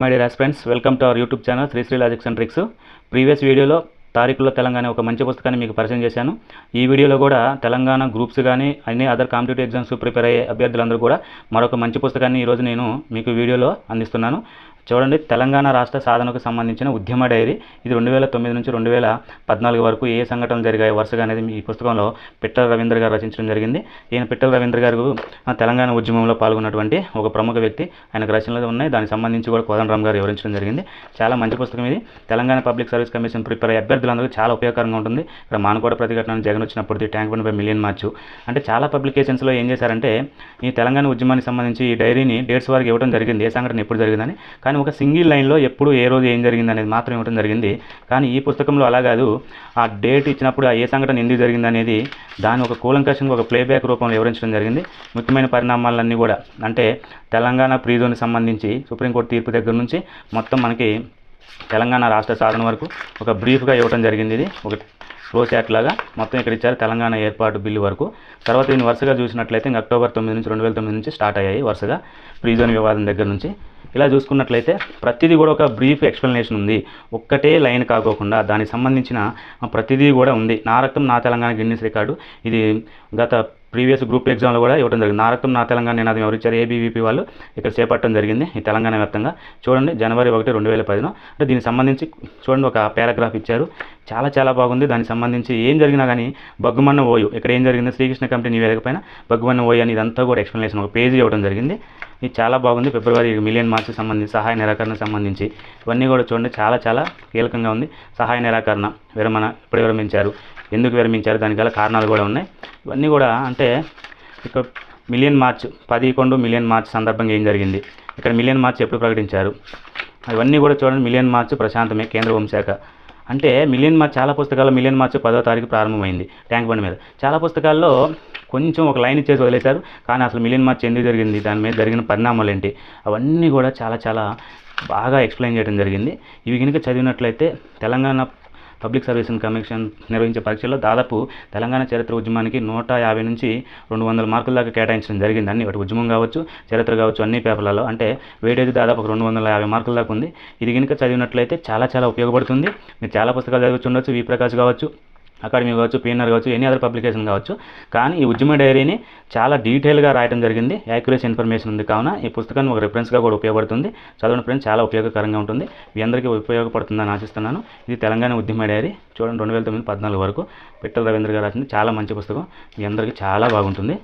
My dear friends welcome to our YouTube channel Sri Sri logics and tricks previous వీడియోలో తారీఖుల్లో తెలంగాణ ఒక మంచి పుస్తకాన్ని మీకు పరిచయం చేశాను. ఈ వీడియోలో కూడా తెలంగాణ గ్రూప్స్ కానీ అన్ని అదర్ కాంపిటేటివ్ ఎగ్జామ్స్ ప్రిపేర్ అయ్యే అభ్యర్థులందరూ కూడా మరొక మంచి పుస్తకాన్ని ఈరోజు నేను మీకు వీడియోలో అందిస్తున్నాను. చూడండి తెలంగాణ రాష్ట్ర సాధనకు సంబంధించిన ఉద్యమ డైరీ. ఇది రెండు వేల తొమ్మిది నుంచి రెండు వేల పద్నాలుగు వరకు ఏ సంఘటనలు జరిగాయి వరుసగా అనేది ఈ పుస్తకంలో పిట్టల రవీంద్ర గారు రచించడం జరిగింది. ఈయన పిట్టల రవీంద్ర గారు తెలంగాణ ఉద్యమంలో పాల్గొన్నటువంటి ఒక ప్రముఖ వ్యక్తి. ఆయనకు రచనలు ఉన్నాయి. దానికి సంబంధించి కూడా కోదండరామ్ గారు వివరించడం జరిగింది. చాలా మంచి పుస్తకం ఇది. Telangana public service commission prepare అయ్యే అభ్యర్థులందరికీ చాలా ఉపయోగకరంగా ఉంటుంది. ఇక్కడ మానకోట ప్రతిఘటన జగన్ వచ్చినప్పుడు tank bund by million march. అంటే చాలా పబ్లికేషన్స్లో ఏం చేశారంటే ఈ తెలంగాణ ఉద్యమానికి సంబంధించి ఈ డైరీని డేట్స్ వారికి ఇవ్వడం జరిగింది. ఏ సంఘటన ఎప్పుడు జరిగిందని. కానీ ఒక సింగిల్ లైన్లో ఎప్పుడు ఏ రోజు ఏం జరిగింది అనేది మాత్రం ఇవ్వడం జరిగింది. కానీ ఈ పుస్తకంలో అలా కాదు. ఆ డేట్ ఇచ్చినప్పుడు ఆ ఏ సంఘటన ఎందుకు జరిగింది అనేది దాని ఒక కూలంకషంగా ఒక ప్లేబ్యాక్ రూపంలో వివరించడం జరిగింది. ముఖ్యమైన పరిణామాలన్నీ కూడా. అంటే తెలంగాణ ప్రీజోన్కి సంబంధించి సుప్రీంకోర్టు తీర్పు దగ్గర నుంచి మొత్తం మనకి తెలంగాణ రాష్ట్ర సాధన వరకు ఒక బ్రీఫ్గా ఇవ్వడం జరిగింది ఇది. ఒక ఫ్లో చాట్ లాగా మొత్తం ఇక్కడ ఇచ్చారు తెలంగాణ ఏర్పాటు బిల్లు వరకు. తర్వాత దీన్ని వరుసగా చూసినట్లయితే ఇంకా అక్టోబర్ తొమ్మిది నుంచి రెండు వేల తొమ్మిది నుంచి స్టార్ట్ అయ్యాయి వరుసగా ప్రీజోన్ వివాదం దగ్గర నుంచి. ఇలా చూసుకున్నట్లయితే ప్రతిదీ కూడా ఒక బ్రీఫ్ ఎక్స్ప్లెనేషన్ ఉంది. ఒక్కటే లైన్ కాకోకుండా దానికి సంబంధించిన ప్రతిదీ కూడా ఉంది. నా రక్తం నా తెలంగాణ గిన్నెస్ రికార్డు. ఇది గత ప్రీవియస్ గ్రూప్ ఎగ్జామ్లో కూడా ఇవ్వడం జరిగింది. నా రక్తం నా తెలంగాణ నినాదం ఎవరిచ్చారు? ఏబీవీపీ వాళ్ళు ఇక్కడ చేపట్టడం జరిగింది ఈ తెలంగాణ వ్యాప్తంగా. చూడండి జనవరి ఒకటి రెండు వేల పదిన అంటే దీనికి సంబంధించి చూడండి ఒక పారాగ్రాఫ్ ఇచ్చారు. చాలా చాలా బాగుంది. దానికి సంబంధించి ఏం జరిగినా కానీ బగ్గుమన్న ఓయు. ఇక్కడ ఏం జరిగింది? శ్రీకృష్ణ కంపెనీ వేయకపోయినా బగ్గుమన్న ఓయు అని ఇదంతా కూడా ఎక్స్ప్లెనేషన్ ఒక పేజీ ఇవ్వడం జరిగింది. ఇది చాలా బాగుంది. ఫిబ్రవరి మిలియన్ మార్క్స్ సంబంధించి సహాయ నిరాకరణకు సంబంధించి. ఇవన్నీ కూడా చూడండి చాలా చాలా కీలకంగా ఉంది. సహాయ నిరాకరణ విరమణ ఎప్పుడు విరమించారు. ఎందుకు విరమించారు? దానికి గల కారణాలు కూడా ఉన్నాయి. ఇవన్నీ కూడా అంటే ఇక్కడ మిలియన్ మార్చ్ పదకొండు మిలియన్ మార్చ్ సందర్భంగా ఏం జరిగింది? ఇక్కడ మిలియన్ మార్చ్ ఎప్పుడు ప్రకటించారు? ఇవన్నీ కూడా చూడండి మిలియన్ మార్చ్ ప్రశాంతమే కేంద్ర హోంశాఖ అంటే మిలియన్ మార్చ్ చాలా పుస్తకాల్లో మిలియన్ మార్చ్ పదో తారీఖు ప్రారంభమైంది ట్యాంక్ బండ్ మీద. చాలా పుస్తకాల్లో కొంచెం ఒక లైన్ ఇచ్చేసి వదిలేశారు. కానీ అసలు మిలియన్ మార్చ్ ఎందుకు జరిగింది? దాని మీద జరిగిన పరిణామాలు ఏంటి అవన్నీ కూడా చాలా చాలా బాగా ఎక్స్ప్లెయిన్ చేయడం జరిగింది. ఇవి కనుక చదివినట్లయితే తెలంగాణ పబ్లిక్ సర్వీస్ కమిషన్ నిర్వహించే పరీక్షల్లో దాదాపు తెలంగాణ చరిత్ర ఉద్యమానికి నూట యాభై నుంచి రెండు వందల మార్కుల దాకా కేటాయించడం జరిగింది. అన్ని ఒకటి ఉద్యమం కావచ్చు చరిత్ర కావచ్చు అన్ని పేపర్లలో. అంటే వేడేది దాదాపు ఒక రెండు వందల యాభై మార్కుల దాకా ఉంది. ఇది కనుక చదివినట్లయితే చాలా చాలా ఉపయోగపడుతుంది. మీరు చాలా పుస్తకాలు చదివచ్చు ఉండొచ్చు వి ప్రకాష్ కావచ్చు. అకాడమీ కావచ్చు పీఎన్ఆర్ కావచ్చు ఎనీ అదర్ పబ్లికేషన్ కావచ్చు. కానీ ఈ ఉద్యమ డైరీని చాలా డీటెయిల్గా రాయడం జరిగింది. యాక్యురేస్ ఇన్ఫర్మేషన్ ఉంది కావున ఈ పుస్తకాన్ని ఒక రిఫరెన్స్గా కూడా ఉపయోగపడుతుంది. చదవడం ఫ్రెండ్స్ చాలా ఉపయోగకరంగా ఉంటుంది. మీ అందరికీ ఉపయోగపడుతుందని ఆశిస్తున్నాను. ఇది తెలంగాణ ఉద్యమ డైరీ. చూడండి రెండు వేల తొమ్మిది పద్నాలుగు వరకు పిట్టల రవీంద్ర గారు రాసింది. చాలా మంచి పుస్తకం. మీ అందరికీ చాలా బాగుంటుంది.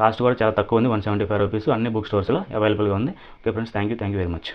కాస్ట్ కూడా చాలా తక్కువ ఉంది. వన్ సెవెంటీ ఫైవ్ రూపీస్ అన్ని బుక్ స్టోర్స్లో అవైలబుల్గా ఉంది. Okay friends thank you thank you very much